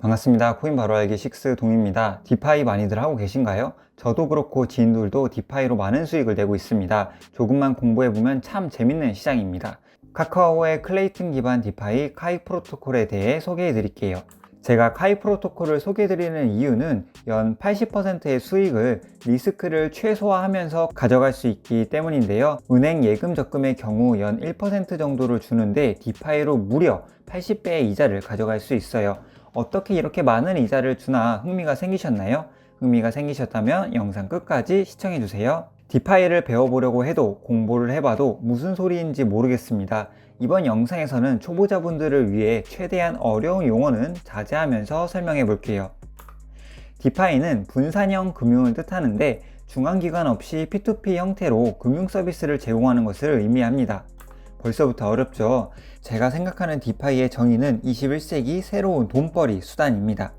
반갑습니다. 코인 바로 알기 6 동입니다. 디파이 많이들 하고 계신가요? 저도 그렇고 지인들도 디파이로 많은 수익을 내고 있습니다. 조금만 공부해보면 참 재밌는 시장입니다. 카카오의 클레이튼 기반 디파이 카이 프로토콜에 대해 소개해 드릴게요. 제가 카이 프로토콜을 소개해 드리는 이유는 연 80%의 수익을 리스크를 최소화하면서 가져갈 수 있기 때문인데요. 은행 예금 적금의 경우 연 1% 정도를 주는데 디파이로 무려 80배의 이자를 가져갈 수 있어요. 어떻게 이렇게 많은 이자를 주나 흥미가 생기셨나요? 흥미가 생기셨다면 영상 끝까지 시청해주세요. 디파이를 배워보려고 해도 공부를 해봐도 무슨 소리인지 모르겠습니다. 이번 영상에서는 초보자분들을 위해 최대한 어려운 용어는 자제하면서 설명해 볼게요. 디파이는 분산형 금융을 뜻하는데 중앙기관 없이 P2P 형태로 금융 서비스를 제공하는 것을 의미합니다. 벌써부터 어렵죠? 제가 생각하는 디파이의 정의는 21세기 새로운 돈벌이 수단입니다.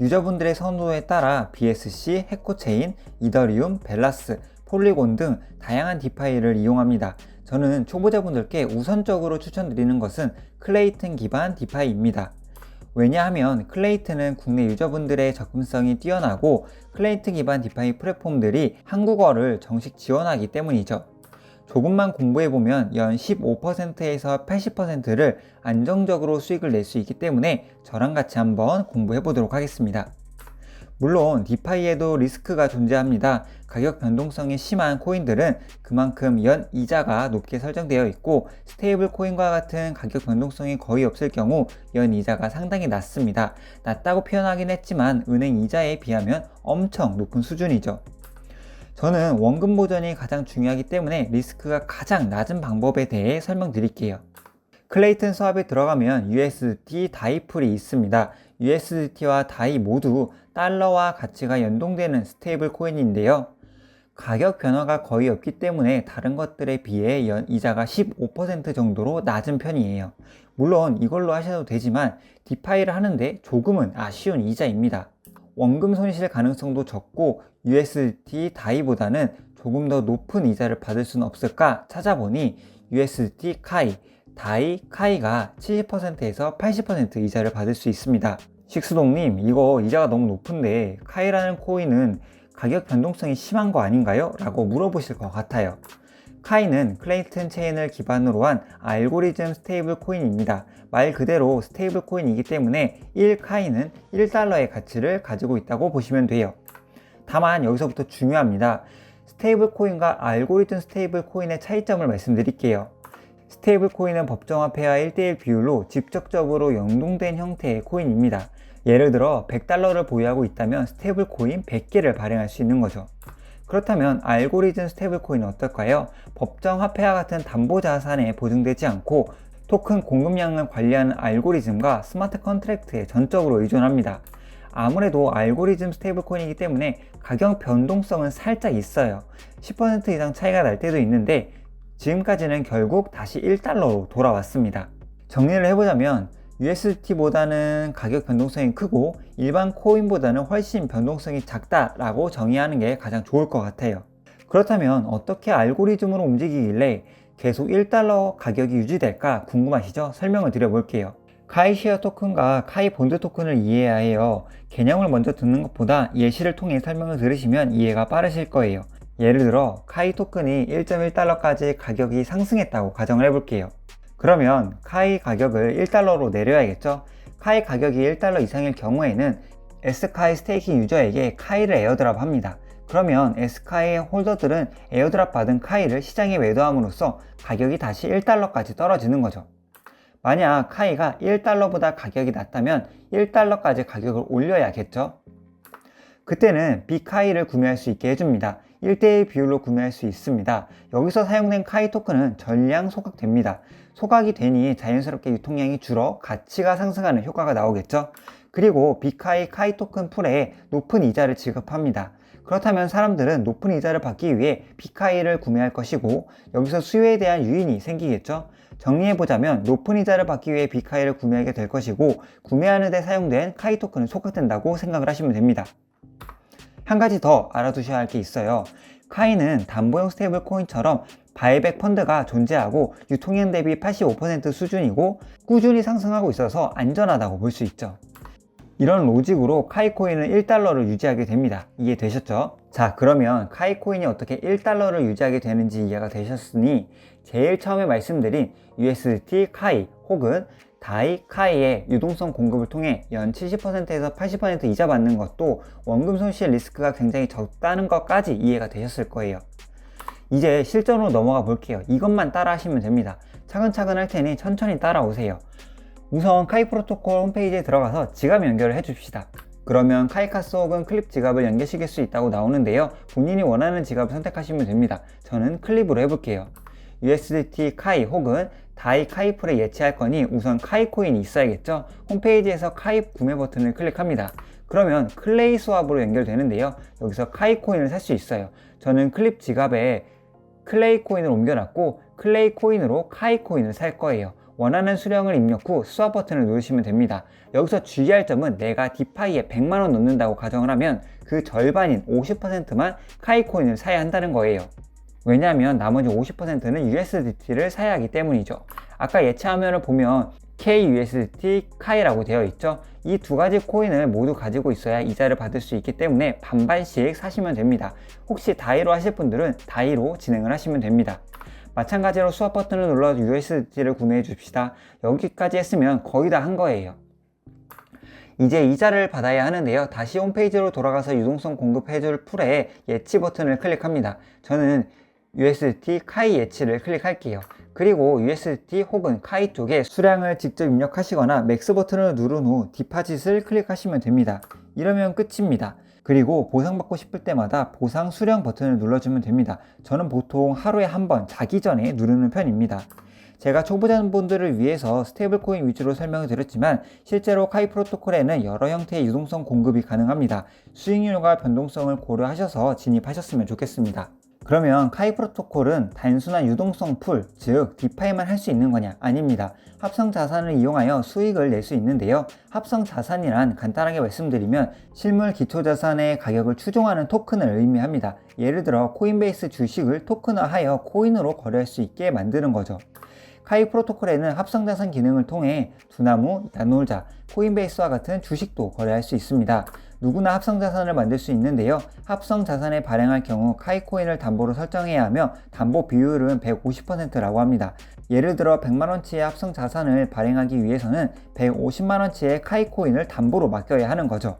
유저분들의 선호에 따라 BSC, 해코체인, 이더리움, 벨라스, 폴리곤 등 다양한 디파이를 이용합니다. 저는 초보자분들께 우선적으로 추천드리는 것은 클레이튼 기반 디파이입니다. 왜냐하면 클레이튼은 국내 유저분들의 접근성이 뛰어나고 클레이튼 기반 디파이 플랫폼들이 한국어를 정식 지원하기 때문이죠. 조금만 공부해보면 연 15%에서 80%를 안정적으로 수익을 낼 수 있기 때문에 저랑 같이 한번 공부해보도록 하겠습니다. 물론 디파이에도 리스크가 존재합니다. 가격 변동성이 심한 코인들은 그만큼 연 이자가 높게 설정되어 있고 스테이블 코인과 같은 가격 변동성이 거의 없을 경우 연 이자가 상당히 낮습니다. 낮다고 표현하긴 했지만 은행 이자에 비하면 엄청 높은 수준이죠. 저는 원금 보전이 가장 중요하기 때문에 리스크가 가장 낮은 방법에 대해 설명드릴게요. 클레이튼 수합에 들어가면 USDT 다이풀이 있습니다. USDT와 다이 모두 달러와 가치가 연동되는 스테이블 코인인데요. 가격 변화가 거의 없기 때문에 다른 것들에 비해 연 이자가 15% 정도로 낮은 편이에요. 물론 이걸로 하셔도 되지만 디파이를 하는데 조금은 아쉬운 이자입니다. 원금 손실 가능성도 적고 USDT 다이보다는 조금 더 높은 이자를 받을 수는 없을까 찾아보니 USDT 카이, 다이 카이가 70%에서 80% 이자를 받을 수 있습니다. 식수동님, 이거 이자가 너무 높은데 카이라는 코인은 가격 변동성이 심한 거 아닌가요? 라고 물어보실 것 같아요. 카이는 클레이튼 체인을 기반으로 한 알고리즘 스테이블 코인입니다. 말 그대로 스테이블 코인이기 때문에 1카이는 1달러의 가치를 가지고 있다고 보시면 돼요. 다만 여기서부터 중요합니다. 스테이블 코인과 알고리즘 스테이블 코인의 차이점을 말씀드릴게요. 스테이블 코인은 법정화폐와 1대1 비율로 직접적으로 연동된 형태의 코인입니다. 예를 들어 100달러를 보유하고 있다면 스테이블 코인 100개를 발행할 수 있는 거죠. 그렇다면 알고리즘 스테이블 코인은 어떨까요? 법정 화폐와 같은 담보 자산에 보증되지 않고 토큰 공급량을 관리하는 알고리즘과 스마트 컨트랙트에 전적으로 의존합니다. 아무래도 알고리즘 스테이블 코인이기 때문에 가격 변동성은 살짝 있어요. 10% 이상 차이가 날 때도 있는데 지금까지는 결국 다시 1달러로 돌아왔습니다. 정리를 해보자면 USDT보다는 가격 변동성이 크고 일반 코인보다는 훨씬 변동성이 작다라고 정의하는 게 가장 좋을 것 같아요. 그렇다면 어떻게 알고리즘으로 움직이길래 계속 1달러 가격이 유지될까 궁금하시죠? 설명을 드려볼게요. 카이시어 토큰과 카이 본드 토큰을 이해해야 해요. 개념을 먼저 듣는 것보다 예시를 통해 설명을 들으시면 이해가 빠르실 거예요. 예를 들어 카이 토큰이 1.1달러까지 가격이 상승했다고 가정을 해볼게요. 그러면 카이 가격을 1달러로 내려야겠죠? 카이 가격이 1달러 이상일 경우에는 S카이 스테이킹 유저에게 카이를 에어드랍 합니다. 그러면 S카이의 홀더들은 에어드랍 받은 카이를 시장에 매도함으로써 가격이 다시 1달러까지 떨어지는 거죠. 만약 카이가 1달러보다 가격이 낮다면 1달러까지 가격을 올려야겠죠? 그때는 비카이를 구매할 수 있게 해줍니다. 1대1 비율로 구매할 수 있습니다. 여기서 사용된 카이 토큰은 전량 소각됩니다. 소각이 되니 자연스럽게 유통량이 줄어 가치가 상승하는 효과가 나오겠죠? 그리고 비카이 카이 토큰 풀에 높은 이자를 지급합니다. 그렇다면 사람들은 높은 이자를 받기 위해 비카이를 구매할 것이고 여기서 수요에 대한 유인이 생기겠죠? 정리해보자면 높은 이자를 받기 위해 비카이를 구매하게 될 것이고 구매하는 데 사용된 카이 토큰은 소각된다고 생각을 하시면 됩니다. 한 가지 더 알아두셔야 할 게 있어요. 카이는 담보형 스테이블 코인처럼 바이백 펀드가 존재하고 유통량 대비 85% 수준이고 꾸준히 상승하고 있어서 안전하다고 볼 수 있죠. 이런 로직으로 카이코인은 1달러를 유지하게 됩니다. 이해되셨죠? 자, 그러면 카이코인이 어떻게 1달러를 유지하게 되는지 이해가 되셨으니 제일 처음에 말씀드린 USDT 카이 혹은 다이 카이의 유동성 공급을 통해 연 70%에서 80% 이자 받는 것도 원금 손실 리스크가 굉장히 적다는 것까지 이해가 되셨을 거예요. 이제 실전으로 넘어가 볼게요. 이것만 따라 하시면 됩니다. 차근차근 할 테니 천천히 따라오세요. 우선 카이 프로토콜 홈페이지에 들어가서 지갑 연결을 해줍시다. 그러면 카이카스 혹은 클립 지갑을 연계시킬 수 있다고 나오는데요. 본인이 원하는 지갑을 선택하시면 됩니다. 저는 클립으로 해볼게요. USDT 카이 혹은 다이 카이풀에 예치할 거니 우선 카이 코인이 있어야겠죠. 홈페이지에서 카이 구매 버튼을 클릭합니다. 그러면 클레이 수압으로 연결되는데요. 여기서 카이 코인을 살 수 있어요. 저는 클립 지갑에 클레이 코인을 옮겨놨고 클레이 코인으로 카이 코인을 살 거예요. 원하는 수령을 입력 후 수압 버튼을 누르시면 됩니다. 여기서 주의할 점은 내가 디파이에 100만원 넣는다고 가정을 하면 그 절반인 50%만 카이 코인을 사야 한다는 거예요. 왜냐하면 나머지 50%는 USDT를 사야 하기 때문이죠. 아까 예치 화면을 보면 KUSDT 카이라고 되어 있죠. 이 두 가지 코인을 모두 가지고 있어야 이자를 받을 수 있기 때문에 반반씩 사시면 됩니다. 혹시 다이로 하실 분들은 다이로 진행을 하시면 됩니다. 마찬가지로 수압 버튼을 눌러 USDT를 구매해 줍시다. 여기까지 했으면 거의 다 한 거예요. 이제 이자를 받아야 하는데요. 다시 홈페이지로 돌아가서 유동성 공급해줄 풀에 예치 버튼을 클릭합니다. 저는 USDT 카이 예치를 클릭할게요. 그리고 USDT 혹은 카이 쪽에 수량을 직접 입력하시거나 맥스 버튼을 누른 후 디파짓을 클릭하시면 됩니다. 이러면 끝입니다. 그리고 보상받고 싶을 때마다 보상 수령 버튼을 눌러주면 됩니다. 저는 보통 하루에 한 번 자기 전에 누르는 편입니다. 제가 초보자분들을 위해서 스테이블 코인 위주로 설명을 드렸지만 실제로 카이 프로토콜에는 여러 형태의 유동성 공급이 가능합니다. 수익률과 변동성을 고려하셔서 진입하셨으면 좋겠습니다. 그러면 카이 프로토콜은 단순한 유동성 풀, 즉 디파이만 할 수 있는 거냐? 아닙니다. 합성 자산을 이용하여 수익을 낼 수 있는데요. 합성 자산이란 간단하게 말씀드리면 실물 기초 자산의 가격을 추종하는 토큰을 의미합니다. 예를 들어 코인베이스 주식을 토큰화하여 코인으로 거래할 수 있게 만드는 거죠. 카이 프로토콜에는 합성자산 기능을 통해 두나무, 야놀자, 코인베이스와 같은 주식도 거래할 수 있습니다. 누구나 합성 자산을 만들 수 있는데요. 합성 자산을 발행할 경우 카이코인을 담보로 설정해야 하며 담보 비율은 150%라고 합니다. 예를 들어 100만원치의 합성 자산을 발행하기 위해서는 150만원치의 카이코인을 담보로 맡겨야 하는 거죠.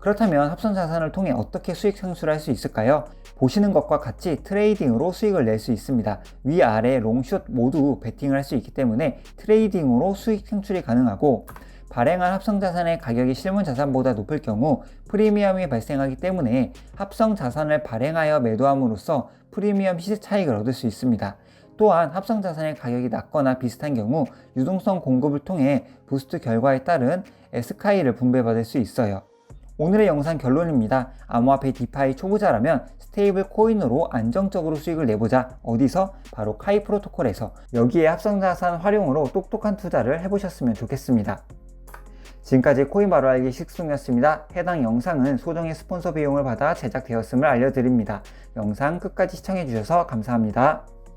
그렇다면 합성 자산을 통해 어떻게 수익 창출할 수 있을까요? 보시는 것과 같이 트레이딩으로 수익을 낼 수 있습니다. 위 아래 롱숏 모두 베팅을 할 수 있기 때문에 트레이딩으로 수익 창출이 가능하고 발행한 합성자산의 가격이 실물자산보다 높을 경우 프리미엄이 발생하기 때문에 합성자산을 발행하여 매도함으로써 프리미엄 시세 차익을 얻을 수 있습니다. 또한 합성자산의 가격이 낮거나 비슷한 경우 유동성 공급을 통해 부스트 결과에 따른 에스카이를 분배받을 수 있어요. 오늘의 영상 결론입니다. 암호화폐 디파이 초보자라면 스테이블 코인으로 안정적으로 수익을 내보자. 어디서? 바로 카이 프로토콜에서. 여기에 합성자산 활용으로 똑똑한 투자를 해보셨으면 좋겠습니다. 지금까지 코인 바로 알기 식순이었습니다. 해당 영상은 소정의 스폰서 비용을 받아 제작되었음을 알려드립니다. 영상 끝까지 시청해주셔서 감사합니다.